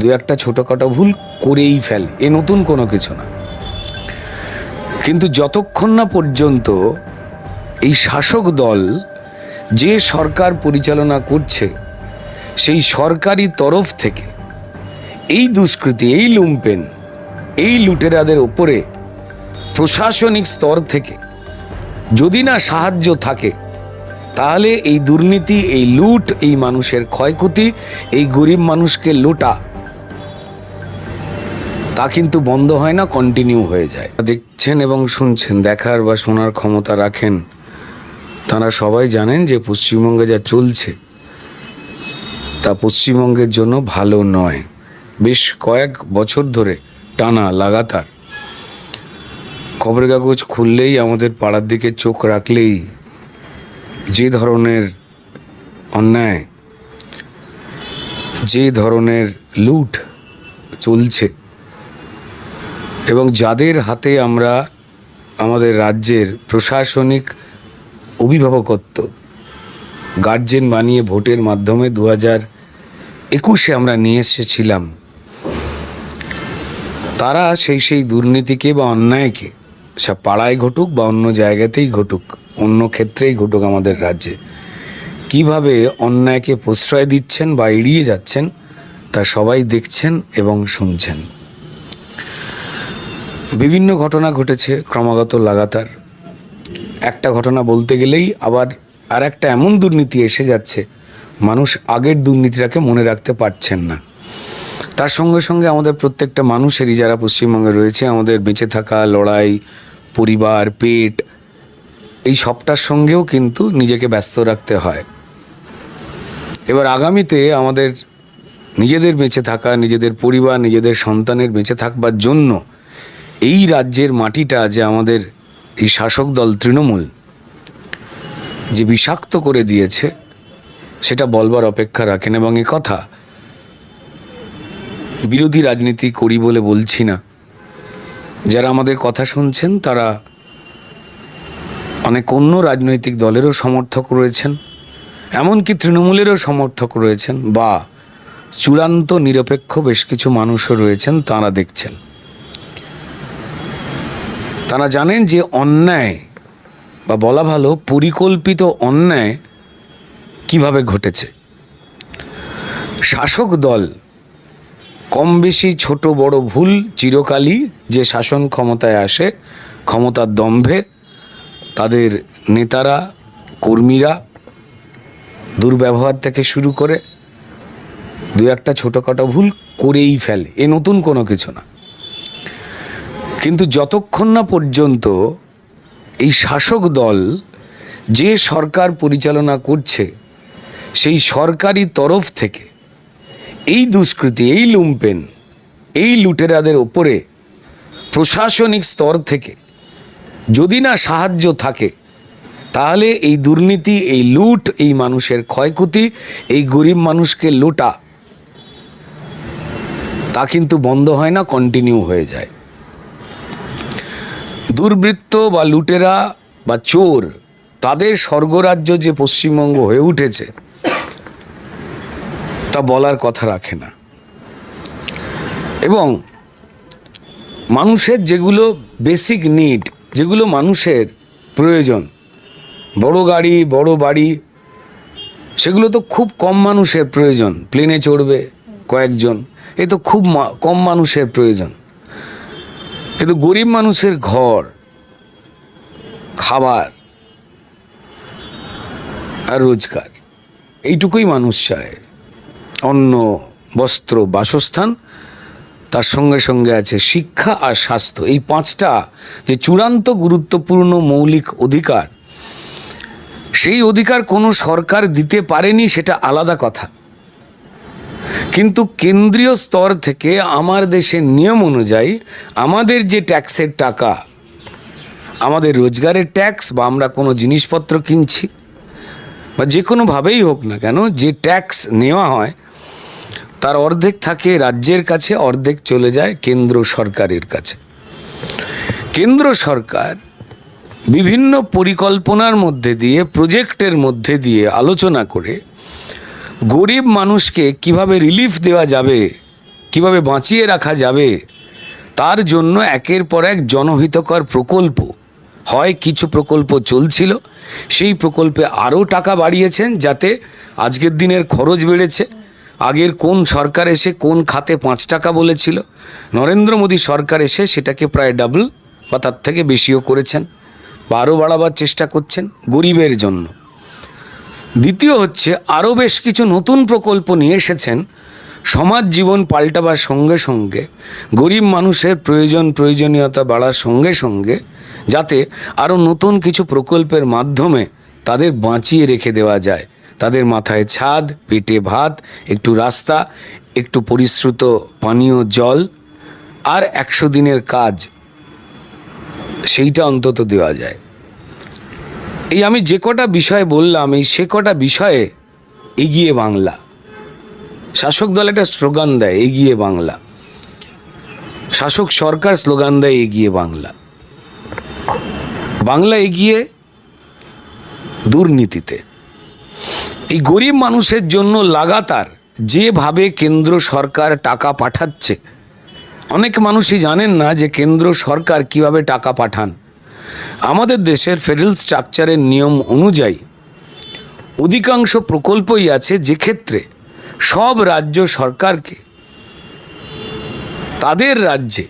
দু একটা ছোটোখাটো ভুল করেই ফেলে, এ নতুন কোনো কিছু না। কিন্তু যতক্ষণ না পর্যন্ত এই শাসক দল যে সরকার পরিচালনা করছে, সেই সরকারি তরফ থেকে এই দুষ্কৃতি, এই লুম্পেন, এই লুটেরাদের ওপরে প্রশাসনিক স্তর থেকে যদি না সাহায্য থাকে, তাহলে এই দুর্নীতি, এই লুট, এই মানুষের ক্ষয়ক্ষতি, এই গরিব মানুষকে লোটা তা কিন্তু বন্ধ হয় না কন্টিনিউ হয়ে যায়। দেখছেন এবং শুনছেন, দেখার বা শোনার ক্ষমতা রাখেন। তারা সবাই জানেন যে পশ্চিমবঙ্গে যা চলছে, তা পশ্চিমবঙ্গের জন্য ভালো নয়। বেশ কয়েক বছর ধরে টানা লাগাতার। খবরের কাগজ খুললেই, আমাদের পাড়ার দিকে চোখ রাখলেই যে ধরনের অন্যায়, যে ধরনের লুট চলছে এবং যাদের হাতে আমরা আমাদের রাজ্যের প্রশাসনিক অভিভাবকত্ব গার্জেন বানিয়ে ভোটের মাধ্যমে দু হাজার একুশে আমরা নিয়ে এসেছিলাম, তারা সেই সেই দুর্নীতিকে বা অন্যায়কে, সব পাড়ায় ঘটুক বা অন্য জায়গাতেই ঘটুক, অন্য ক্ষেত্রেই ঘটুক আমাদের রাজ্যে, কীভাবে অন্যায়কে প্রশ্রয় দিচ্ছেন বা এড়িয়ে যাচ্ছেন তা সবাই দেখছেন এবং শুনছেন। বিভিন্ন ঘটনা ঘটেছে ক্রমাগত লাগাতার। একটা ঘটনা বলতে গেলেই আবার আর একটা এমন দুর্নীতি এসে যাচ্ছে, মানুষ আগের দুর্নীতিটাকে মনে রাখতে পারছেন না। তার সঙ্গে সঙ্গে আমাদের প্রত্যেকটা মানুষেরই যারা পশ্চিমবঙ্গে রয়েছে, আমাদের বেঁচে থাকা, লড়াই, পরিবার, পেট, এই সবটার সঙ্গেও কিন্তু নিজেকে ব্যস্ত রাখতে হয়। এবার আগামীতে আমাদের নিজেদের বেঁচে থাকা, নিজেদের পরিবার, নিজেদের সন্তানের বেঁচে থাকবার জন্য এই রাজ্যের মাটিটা যে আমাদের এই শাসক দল তৃণমূল যে বিষাক্ত করে দিয়েছে, সেটা বলবার অপেক্ষা রাখেন। এবং এ কথা বিরোধী রাজনীতি করি বলে বলছি না। যারা আমাদের কথা শুনছেন, তারা অনেক অন্য রাজনৈতিক দলেরও সমর্থক রয়েছেন, এমনকি তৃণমূলেরও সমর্থক রয়েছেন, বা চূড়ান্ত নিরপেক্ষ বেশ কিছু মানুষও রয়েছেন, তারা দেখছেন। তারা জানেন যে অন্যায় বা বলা ভালো পরিকল্পিত অন্যায় কীভাবে ঘটেছে। শাসক দল কম বেশি ছোট বড় ভুল চিরকালই যে শাসন ক্ষমতায় আসে, ক্ষমতার দম্ভে তাদের নেতারা, কর্মীরা দুর্ব্যবহার থেকে শুরু করে দু একটা ছোটোখাটো ভুল করেই ফেলে। এ নতুন কোনো কিছু না। কিন্তু যতক্ষণ না পর্যন্ত এই শাসক দল যে সরকার পরিচালনা করছে, সেই সরকারি তরফ থেকে এই দুষ্কৃতি, এই লুম্পেন, এই লুটেরাদের ওপরে প্রশাসনিক স্তর থেকে যদি না সাহায্য থাকে, তাহলে এই দুর্নীতি, এই লুট, এই মানুষের ক্ষয়ক্ষতি, এই গরিব মানুষকে লোটা, তা কিন্তু বন্ধ হয় না কন্টিনিউ হয়ে যায়। দুর্বৃত্ত বা লুটেরা বা চোর, তাদের স্বর্গরাজ্য যে পশ্চিমবঙ্গ হয়ে উঠেছে, তা বলার কথা রাখে না। এবং মানুষের যেগুলো বেসিক নিড যেগুলো মানুষের প্রয়োজন, বড় গাড়ি, বড় বাড়ি, সেগুলো তো খুব কম মানুষের প্রয়োজন। প্লেনে চড়বে কয়েকজন, এ তো খুব কম মানুষের প্রয়োজন। কিন্তু গরিব মানুষের ঘর, খাবার আর রোজগার, এইটুকুই মানুষ চায়। অন্ন, বস্ত্র, বাসস্থান, তার সঙ্গে সঙ্গে আছে শিক্ষা আর স্বাস্থ্য। এই পাঁচটা যে চূড়ান্ত গুরুত্বপূর্ণ মৌলিক অধিকার, সেই অধিকার কোনো সরকার দিতে পারেনি, সেটা আলাদা কথা। কিন্তু কেন্দ্রীয় স্তর থেকে আমার দেশের নিয়ম অনুযায়ী আমাদের যে ট্যাক্সের টাকা, আমাদের রোজগারের ট্যাক্স বা আমরা কোনো জিনিসপত্র কিনছি, বা যে কোনোভাবেই হোক না কেন, যে ট্যাক্স নেওয়া হয়, তার অর্ধেক থাকে রাজ্যের কাছে, অর্ধেক চলে যায় কেন্দ্র সরকারের কাছে। কেন্দ্র সরকার বিভিন্ন পরিকল্পনার মধ্যে দিয়ে, প্রজেক্টের মধ্যে দিয়ে আলোচনা করে গরিব মানুষকে কীভাবে রিলিফ দেওয়া যাবে, কীভাবে বাঁচিয়ে রাখা যাবে, তার জন্য একের পর এক জনহিতকর প্রকল্প। হয় কিছু প্রকল্প চলছিল, সেই প্রকল্পে আরও টাকা বাড়িয়েছেন যাতে আজকের দিনের খরচ বেড়েছে। আগের কোন সরকার এসে কোন খাতে পাঁচ টাকা বলেছিল, নরেন্দ্র মোদী সরকার এসে সেটাকে প্রায় ডাবল বা তার থেকে বেশিও করেছেন, বা আরও বাড়াবার চেষ্টা করছেন গরিবের জন্য। দ্বিতীয় হচ্ছে, আরও বেশ কিছু নতুন প্রকল্প নিয়ে এসেছেন। সমাজ জীবন পাল্টাবার সঙ্গে সঙ্গে, গরিব মানুষের প্রয়োজন প্রয়োজনীয়তা বাড়ার সঙ্গে সঙ্গে, যাতে আরও নতুন কিছু প্রকল্পের মাধ্যমে তাদের বাঁচিয়ে রেখে দেওয়া যায়। তাদের মাথায় ছাদ, পেটে ভাত, একটু রাস্তা, একটু পরিশ্রুত পানীয় জল, আর একশো দিনের কাজ, সেইটা অন্তত দেওয়া যায়। এই আমি যে কটা বিষয় বললাম, এই সে কটা বিষয়ে এগিয়ে বাংলা। শাসক দল একটা স্লোগান দেয়, এগিয়ে বাংলা। শাসক সরকার স্লোগান দেয়, এগিয়ে বাংলা। বাংলা এগিয়ে দুর্নীতিতে। এই গরিব মানুষের জন্য লাগাতার যেভাবে কেন্দ্র সরকার টাকা পাঠাচ্ছে, অনেক মানুষই জানেন না যে কেন্দ্র সরকার কীভাবে টাকা পাঠান। আমাদের দেশের ফেডারেল স্ট্রাকচারের নিয়ম অনুযায়ী অধিকাংশ প্রকল্পই আছে যে ক্ষেত্রে সব রাজ্য সরকারকে তাদের রাজ্যে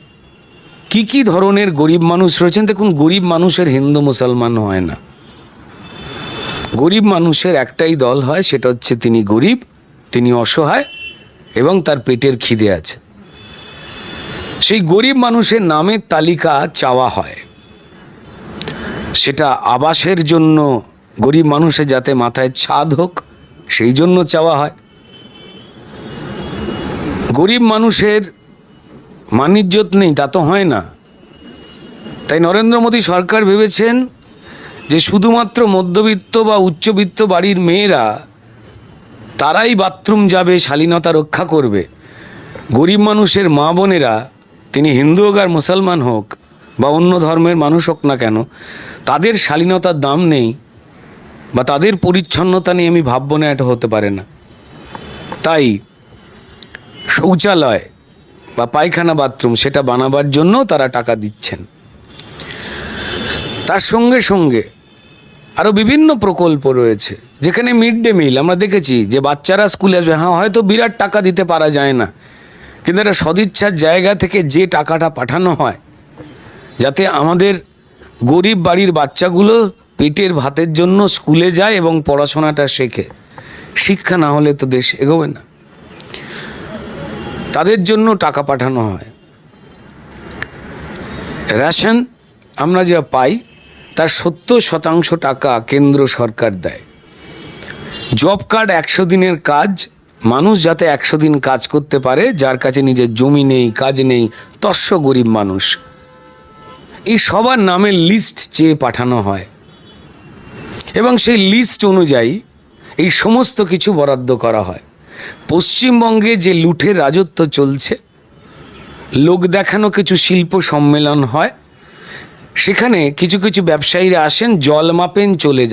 কি কি ধরনের গরিব মানুষ রয়েছেন? দেখুন, গরিব মানুষের হিন্দু, মুসলমান হয় না। গরিব মানুষের একটাই দল হয়, সেটা হচ্ছে তিনি গরিব, তিনি অসহায় এবং তার পেটের খিদে আছে। সেই গরিব মানুষের নামের তালিকা চাওয়া হয়। সেটা আবাসের জন্য গরিব মানুষের যাতে মাথায় ছাদ হোক, সেই জন্য চাওয়া হয়। গরিব মানুষের মানিজ্যত নেই, তা তো হয় না। তাই নরেন্দ্র মোদী সরকার ভেবেছেন যে শুধুমাত্র মধ্যবিত্ত বা উচ্চবিত্ত বাড়ির মেয়েরা, তারাই বাথরুম যাবে, শালীনতা রক্ষা করবে। গরিব মানুষের মা বোনেরা, তিনি হিন্দু হোক আর মুসলমান হোক বা অন্য ধর্মের মানুষ হোক না কেন, তাদের শালীনতার দাম নেই বা তাদের পরিচ্ছন্নতা নিয়ে আমি ভাববো না, এটা হতে পারে না। তাই শৌচালয় বা পায়খানা বাথরুম সেটা বানাবার জন্য তারা টাকা দিচ্ছেন। তার সঙ্গে সঙ্গে আরও বিভিন্ন প্রকল্প রয়েছে, যেখানে মিড ডে মিল, আমরা দেখেছি যে বাচ্চারা স্কুলে আসবে হ্যাঁ হয়তো বিরাট টাকা দিতে পারা যায় না, কিন্তু একটা সদিচ্ছার জায়গা থেকে যে টাকাটা পাঠানো হয় যাতে আমাদের গরিব বাড়ির বাচ্চাগুলো পেটের ভাতের জন্য স্কুলে যায় এবং পড়াশোনাটা শেখে। শিক্ষা না হলে তো দেশ এগোবে না। তাদের জন্য টাকা পাঠানো হয়। রেশন আমরা যা পাই, তার সত্তর শতাংশ টাকা কেন্দ্র সরকার দেয়। জব কার্ড একশো দিনের কাজ, মানুষ যাতে একশো দিন কাজ করতে পারে, যার কাছে নিজের জমি নেই, কাজ নেই, তস্য গরিব মানুষ। এই সবার নামের লিস্ট চেয়ে পাঠানো হয়। এবং সেই লিস্ট অনুযায়ী এই সমস্ত কিছু বরাদ্দ করা হয়। পশ্চিমবঙ্গে যে লুঠের রাজত্ব চলছে, লোক দেখানো কিছু শিল্প সম্মেলন হয়, সেখানে কিছু কিছু ব্যবসায়ীরা আসেন, জল মাপেন, চলে